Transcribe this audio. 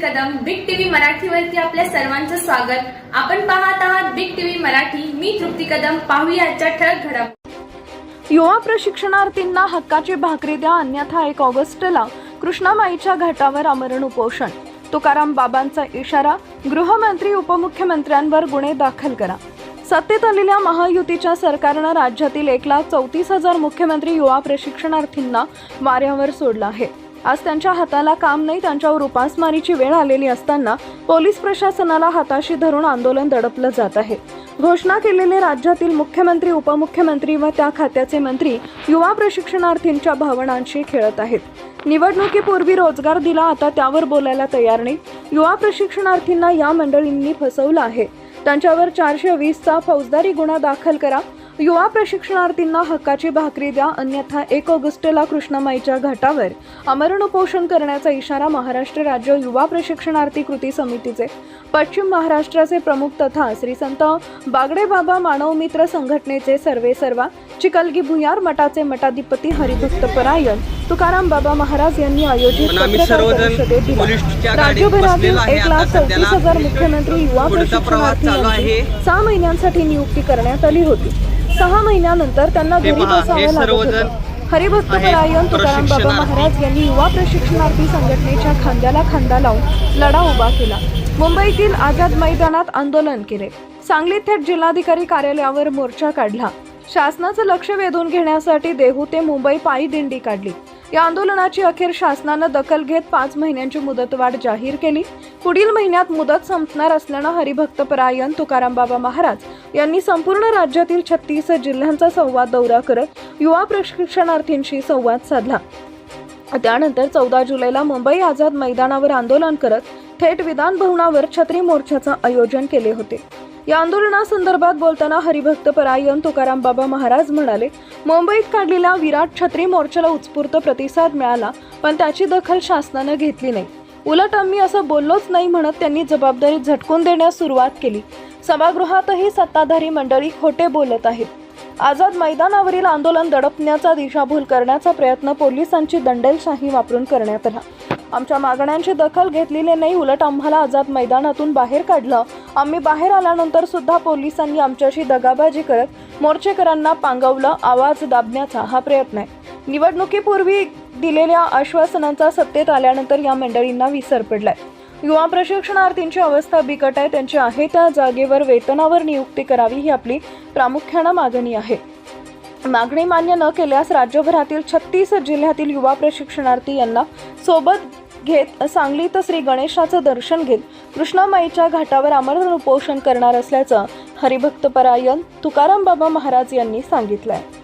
मराठीवरती आपल्या सर्वांचं स्वागत. आपण पाहत आहात बिग टीव्ही मराठी. मी तृप्ती कदम. पाहूया आजच्या ठळक घडामोडी. युवा प्रशिक्षणार्थींना हक्काची भाकरी द्या अन्यथा एक ऑगस्टला कृष्णामाईच्या घाटावर आमरण उपोषण. तुकाराम बाबांचा इशारा गृहमंत्री उपमुख्यमंत्र्यांवर गुन्हे दाखल करा. सत्तेत आलेल्या महायुतीच्या सरकारनं राज्यातील एक लाख चौतीस हजार मुख्यमंत्री युवा प्रशिक्षणार्थींना वाऱ्यावर सोडलं आहे. आज त्यांच्या हाताला काम नाही त्यांच्यावर उपासमारीची वेळ आलेली असताना पोलीस प्रशासनाला हाताशी धरून आंदोलन दडपलं जात आहे. घोषणा केलेले राज्यातील मुख्यमंत्री उपमुख्यमंत्री व त्या खात्याचे मंत्री युवा प्रशिक्षणार्थींच्या भावनांशी खेळत आहेत. निवडणुकीपूर्वी रोजगार दिला आता त्यावर बोलायला तयार नाही. युवा प्रशिक्षणार्थींना या मंडळींनी फसवलं आहे. त्यांच्यावर चारशे वीसचा फौजदारी गुन्हा दाखल करा. युवा प्रशिक्षणार्थींना हक्काची भाकरी द्या अन्यथा एक ऑगस्टला कृष्णामाईच्या घाटावर. अमरण उपोषण करण्याचा इशारा महाराष्ट्र राज्य युवा प्रशिक्षणार्थी कृती समितीचे. पश्चिम महाराष्ट्राचे प्रमुख तथा श्री संत बागडे बाबा मानव मित्र संघटनेचे सर्वे सर्वा चिकलगी भुयार मठाचे मठाधिपती हरिभक्त परायण. तुकाराम बाबा महाराज यांनी आयोजित पत्रकार परिषदेत दिला. राज्यभरातील. एक लाख चौतीस हजार मुख्यमंत्री युवा प्रशिक्षणार्थी. यांची सहा महिन्यांसाठी नियुक्ती करण्यात आली होती सहा महिन्यानंतर त्यांना घरी बसावं लागत होतं हरिभक्त परायण तुकाराम बाबा. महाराज यांनी युवा प्रशिक्षणार्थी संघटनेच्या खांद्याला खांदा लावून लढा उभा केला मुंबईतील आझाद मैदानात आंदोलन केले सांगलीत थेट जिल्हाधिकारी कार्यालयावर मोर्चा काढला शासनाचं लक्ष वेधून घेण्यासाठी देहू ते मुंबई पायी दिंडी काढली या आंदोलनाची अखेर शासनानं दखल घेत पाच महिन्यांची मुदतवाढ जाहीर केली. पुढील महिन्यात मुदत संपणार असल्यानं हरिभक्त परायण तुकाराम बाबा महाराज यांनी संपूर्ण राज्यातील छत्तीस जिल्ह्यांचा संवाद दौरा करत युवा प्रशिक्षणार्थींशी संवाद साधला. त्यानंतर चौदा जुलैला मुंबई आझाद मैदानावर आंदोलन करत थेट विधान भवनावर छत्री मोर्चाचं आयोजन केले होते. या आंदोलनासंदर्भात बोलताना हरिभक्त परायण तुकाराम बाबा महाराज म्हणाले मुंबईत काढलेल्या विराट छत्री मोर्चाला उत्स्फूर्त प्रतिसाद मिळाला पण त्याची दखल शासनानं घेतली नाही. उलट आम्ही असं बोललोच नाही म्हणत त्यांनी जबाबदारी झटकून देण्यास सुरुवात केली. सभागृहातही सत्ताधारी मंडळी खोटे बोलत आहेत. आझाद मैदानावरील आंदोलन दडपण्याचा दिशाभूल करण्याचा प्रयत्न पोलिसांची दंडेलशाही वापरून करण्यात आला. आमच्या मागण्यांची दखल घेतलेली नाही उलट आम्हाला आझाद मैदानातून बाहेर काढलं. आम्ही बाहेर आल्यानंतर सुद्धा पोलिसांनी आमच्याशी दगाबाजी करत मोर्चेकरांना पांगवलं आवाज दाबण्याचा हा प्रयत्न आहे. निवडणुकीपूर्वी दिलेल्या आश्वासनांचा सत्तेत आल्यानंतर या मंडळींना विसर पडलाय. युवा प्रशिक्षणार्थींची अवस्था बिकट आहे त्यांची आहे त्या जागेवर वेतनावर नियुक्ती करावी ही आपली प्रामुख्यानं मागणी आहे. मागणी मान्य न केल्यास राज्यभरातील छत्तीस जिल्ह्यातील युवा प्रशिक्षणार्थी यांना सोबत घेत सांगलीत श्री गणेशाचं दर्शन घेत कृष्णामाईच्या घाटावर आमरण उपोषण करणार असल्याचं हरिभक्त परायण तुकाराम बाबा महाराज यांनी सांगितलं आहे